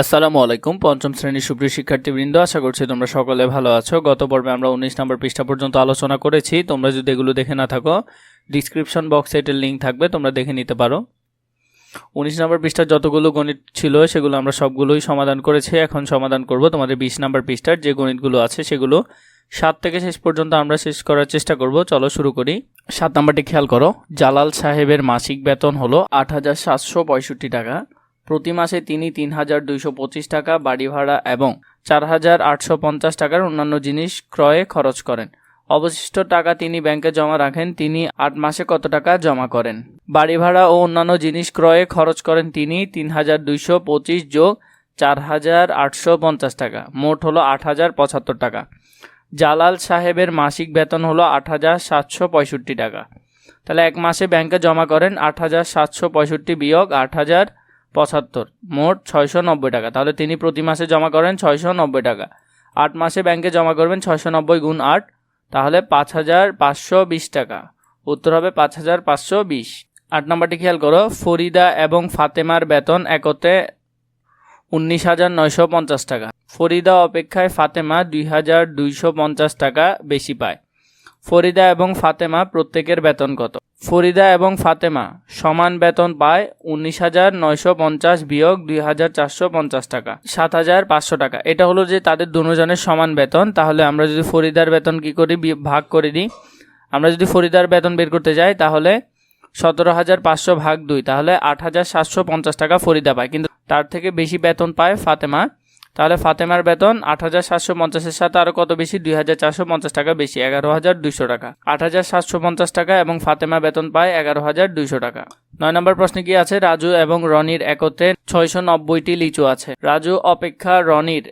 আসসালামু আলাইকুম, পঞ্চম শ্রেণির সুপ্রিয় শিক্ষার্থীবৃন্দ, আশা করছি তোমরা সকলে ভালো আছো। গত পর্বে আমরা উনিশ নম্বর পৃষ্ঠা পর্যন্ত আলোচনা করেছি। তোমরা যদি এগুলো দেখে না থাকো ডিসক্রিপশন বক্সে এটার লিঙ্ক থাকবে, তোমরা দেখে নিতে পারো। উনিশ নম্বর পৃষ্ঠার যতগুলো গণিত ছিল, সেগুলো আমরা সবগুলোই সমাধান করেছি। এখন সমাধান করব তোমাদের বিশ নম্বর পৃষ্ঠার যে গণিতগুলো আছে, সেগুলো সাত থেকে শেষ পর্যন্ত আমরা শেষ করার চেষ্টা করব। চলো শুরু করি। সাত নম্বরটি খেয়াল করো। জালাল সাহেবের মাসিক বেতন হলো আট হাজার সাতশো পঁয়ষট্টি টাকা। প্রতি মাসে তিনি তিন হাজার দুইশো পঁচিশ টাকা বাড়ি ভাড়া এবং চার হাজার আটশো পঞ্চাশ টাকার অন্যান্য জিনিস ক্রয়ে খরচ করেন। অবশিষ্ট টাকা তিনি ব্যাংকে জমা রাখেন, তিনি আট মাসে কত টাকা জমা করেন? বাড়ি ভাড়া ও অন্যান্য জিনিস ক্রয়ে খরচ করেন তিনি তিন হাজার দুইশো পঁচিশ যোগ চার হাজার আটশো পঞ্চাশ টাকা, মোট হলো আট হাজার পঁচাত্তর টাকা। জালাল সাহেবের মাসিক বেতন হলো আট হাজার সাতশো পঁয়ষট্টি টাকা। তাহলে এক মাসে ব্যাংকে জমা করেন আট হাজার সাতশো পঁয়ষট্টি বিয়োগ আট হাজার পঁচাত্তর। মোট ছয়শো নব্বই টাকা। তাহলে তিনি প্রতি মাসে জমা করেন ছয়শো নব্বই টাকা। আট মাসে ব্যাংকে জমা করবেন ছয়শো নব্বই গুণ আট। তাহলে পাঁচ হাজার পাঁচশো বিশ টাকা। উত্তর হবে পাঁচ হাজার পাঁচশো বিশ। আট নম্বরটি খেয়াল করো, ফরিদা এবং ফাতেমার বেতন একতে উনিশ হাজার নয়শো পঞ্চাশ টাকা। ফরিদা অপেক্ষায় ফাতেমা দুই হাজার দুইশো পঞ্চাশ টাকা বেশি পায়। ফরিদা এবং ফাতেমা প্রত্যেকের বেতন কত? ফরিদা এবং ফাতেমা সমান বেতন পায় উনিশ হাজার নয়শো পঞ্চাশ বিয়োগ দুই হাজার চারশো পঞ্চাশ টাকা, সাত হাজার পাঁচশো টাকা। এটা হলো যে তাদের দুজনের সমান বেতন। তাহলে আমরা যদি ফরিদার বেতন কি করি ভাগ করে দিই আমরা যদি ফরিদার বেতন বের করতে যাই, তাহলে সতেরো হাজার পাঁচশো ভাগ দুই, তাহলে আট হাজার সাতশো পঞ্চাশ টাকা ফরিদা পায়। কিন্তু তার থেকে বেশি বেতন পায় ফাতেমা। তাহলে ফাতেমার বেতন আট হাজার সাতশো পঞ্চাশের সাথে আরও কত বেশি? দুই হাজার চারশো পঞ্চাশ টাকা বেশি, এগারো হাজার দুইশো টাকা। আট হাজার সাতশো পঞ্চাশ টাকা এবং ফাতেমা বেতন পায় এগারো হাজার দুইশো টাকা। নয় নম্বর প্রশ্নে কি আছে? রাজু এবং রনির একত্রে ছয়শো নব্বইটি লিচু আছে। রাজু অপেক্ষা রনির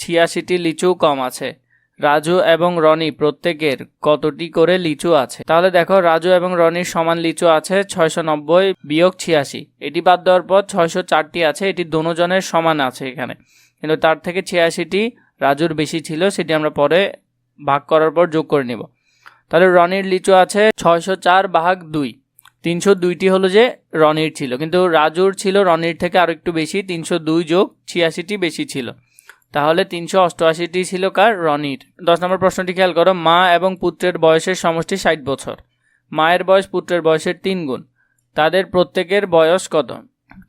ছিয়াশিটি লিচু কম আছে। রাজু এবং রনি প্রত্যেকের কতটি করে লিচু আছে? তাহলে দেখো, রাজু এবং রনির সমান লিচু আছে ছয়শো নব্বই বিয়োগ ছিয়াশি। এটি বাদ দেওয়ার পর ছয়শো চারটি আছে, এটি দোনোজনের সমান আছে এখানে। কিন্তু তার থেকে ছিয়াশিটি রাজুর বেশি ছিল, সেটি আমরা পরে ভাগ করার পর যোগ করে নিব। তাহলে রনির লিচু আছে ছয়শো চার ভাগ দুই। তিনশো দুইটি হলো যে রনির ছিল। কিন্তু রাজুর ছিল রনির থেকে আরও একটু বেশি, তিনশো দুই যোগ ছিয়াশিটি বেশি ছিল। তাহলে তিনশো অষ্টআশিটি ছিল কার? রনির। দশ নম্বর প্রশ্নটি খেয়াল করো, মা এবং পুত্রের বয়সের সমষ্টি ষাট বছর। মায়ের বয়স পুত্রের বয়সের তিন গুণ। তাদের প্রত্যেকের বয়স কত?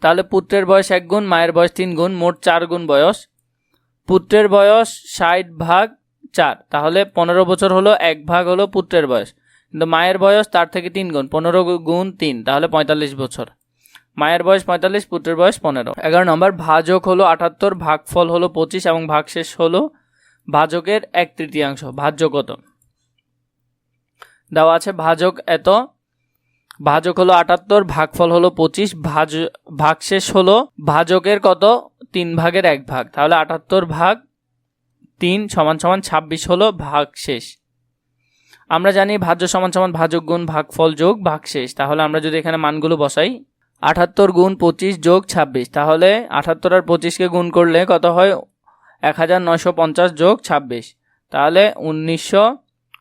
তাহলে পুত্রের বয়স এক গুণ, মায়ের বয়স তিন গুণ, মোট চার গুণ বয়স। পুত্রের বয়স ষাট ভাগ চার, তাহলে পনেরো বছর হলো এক ভাগ হলো পুত্রের বয়স। কিন্তু মায়ের বয়স তার থেকে তিন গুণ, পনেরো গুণ তিন, তাহলে পঁয়তাল্লিশ বছর। মায়ের বয়স পঁয়তাল্লিশ, পুত্রের বয়স পনেরো। এগারো নম্বর, ভাজক হলো আটাত্তর, ভাগফল হলো পঁচিশ এবং ভাগশেষ হলো ভাজকের এক তৃতীয়াংশ ভাজ্য কত দেওয়া আছে ভাজক এত, ভাজক হলো আটাত্তর, ভাগফল হলো পঁচিশ, ভাজ, ভাগশেষ হলো ভাজকের কত? তিন ভাগের এক ভাগ। তাহলে আটাত্তর ভাগ তিন সমান সমান ছাব্বিশ হলো ভাগশেষ। আমরা জানি ভাজ্য সমান সমান ভাজক গুণ ভাগফল যোগ ভাগশেষ। তাহলে আমরা যদি এখানে মানগুলো বসাই আটাত্তর গুণ পঁচিশ যোগ ছাব্বিশ। তাহলে আটাত্তর আর পঁচিশকে গুণ করলে কত হয়? এক হাজার নয়শো পঞ্চাশ যোগ ছাব্বিশ। তাহলে উনিশশো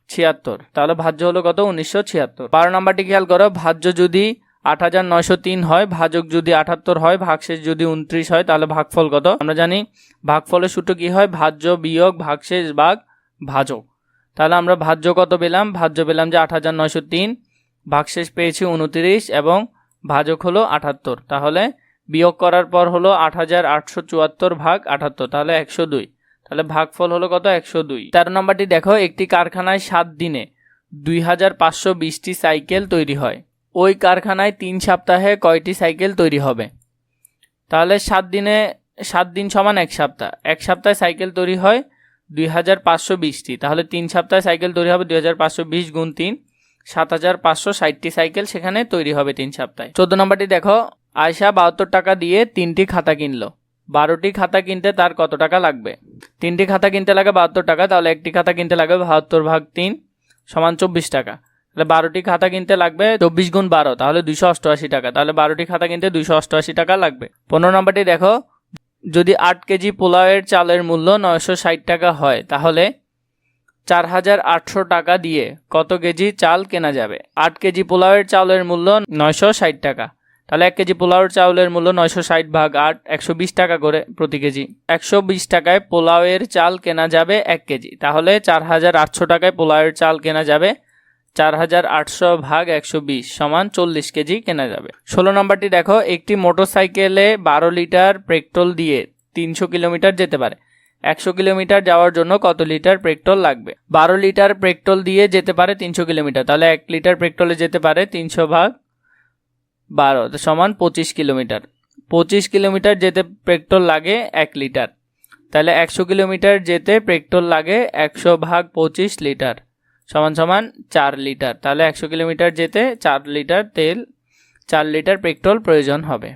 ছিয়াত্তর। তাহলে ভাজ্য হলো কত? উনিশশো ছিয়াত্তর। বারো নাম্বারটি খেয়াল করো, ভাজ্য যদি আট হাজার নয়শো তিন হয়, ভাজক যদি আটাত্তর হয়, ভাগশেষ যদি উনত্রিশ হয়, তাহলে ভাগফল কত? আমরা জানি ভাগফলের সূত্র কি হয়? ভাজ্য বিয়োগ ভাগশেষ ভাগ ভাজক। তাহলে আমরা ভাজ্য কত পেলাম? ভাজ্য পেলাম যে আট হাজার নয়শো তিন, ভাগশেষ পেয়েছি উনত্রিশ এবং ভাজক হলো আটাত্তর। তাহলে বিয়োগ করার পর হলো আট হাজার আটশো চুয়াত্তর ভাগ আটাত্তর, তাহলে একশো দুই। তাহলে ভাগফল হলো কত? একশো দুই। তেরো নম্বরটি দেখো, একটি কারখানায় সাত দিনে দুই হাজার পাঁচশো বিশটি সাইকেল তৈরি হয়। ওই কারখানায় তিন সপ্তাহে কয়টি সাইকেল তৈরি হবে? তাহলে সাত দিনে, সাত দিন সমান এক সপ্তাহ। এক সপ্তাহে সাইকেল তৈরি হয় দুই হাজার পাঁচশো বিশটি। তাহলে তিন সপ্তাহে সাইকেল তৈরি হবে দুই হাজার পাঁচশো বিশ গুণ তিন। সাত হাজার পাঁচশো ষাটটি সাইকেল সেখানে তৈরি হবে তিন সপ্তাহে। চোদ্দ নম্বরটি দেখো আয়সা বাহাত্তর টাকা দিয়ে তিনটি খাতা কিনলো। বারোটি খাতা কিনতে তার কত টাকা লাগবে? তিনটি খাতা কিনতে লাগে বাহাত্তর টাকা, তাহলে একটি খাতা কিনতে লাগবে বাহাত্তর ভাগ তিন সমান চব্বিশ টাকা। তাহলে বারোটি খাতা কিনতে লাগবে চব্বিশ গুণ বারো, তাহলে দুইশো অষ্টআশি টাকা। তাহলে বারোটি খাতা কিনতে দুইশো অষ্টআশি টাকা লাগবে। পনেরো নম্বরটি দেখো, যদি আট কেজি পোলাওয়ের চালের মূল্য নয়শো ষাট টাকা হয়, তাহলে চার হাজার আটশো টাকা দিয়ে কত কেজি চাল কেনা যাবে? আট কেজি পোলাওয়ের চাউলের মূল্য নয়শো ষাট টাকা। তাহলে এক কেজি পোলাওয়ের চাউলের মূল্য নয়শো ষাট ভাগ আট, একশো বিশ টাকা করে প্রতি কেজি। একশো বিশ টাকায় পোলাওয়ের চাল কেনা যাবে এক কেজি। তাহলে চার হাজার আটশো টাকায় পোলাওয়ের চাল কেনা যাবে চার হাজার আটশো ভাগ একশো বিশ সমান চল্লিশ কেজি কেনা যাবে। ষোলো নম্বরটি দেখো, একটি মোটরসাইকেলে বারো লিটার পেট্রোল দিয়ে তিনশো কিলোমিটার যেতে পারে। একশো কিলোমিটার যাওয়ার জন্য কত লিটার পেট্রোল লাগবে? বারো লিটার পেট্রোল দিয়ে যেতে পারে তিনশো কিলোমিটার। তাহলে এক লিটার পেট্রোলে যেতে পারে তিনশো ভাগ বারো সমান পঁচিশ কিলোমিটার। পঁচিশ কিলোমিটার যেতে পেট্রোল লাগে এক লিটার। তাহলে একশো কিলোমিটার যেতে পেট্রোল লাগে একশো ভাগ পঁচিশ লিটার, সমান সমান চার লিটার। তাহলে একশো কিলোমিটার যেতে চার লিটার তেল, চার লিটার পেট্রোল প্রয়োজন হবে।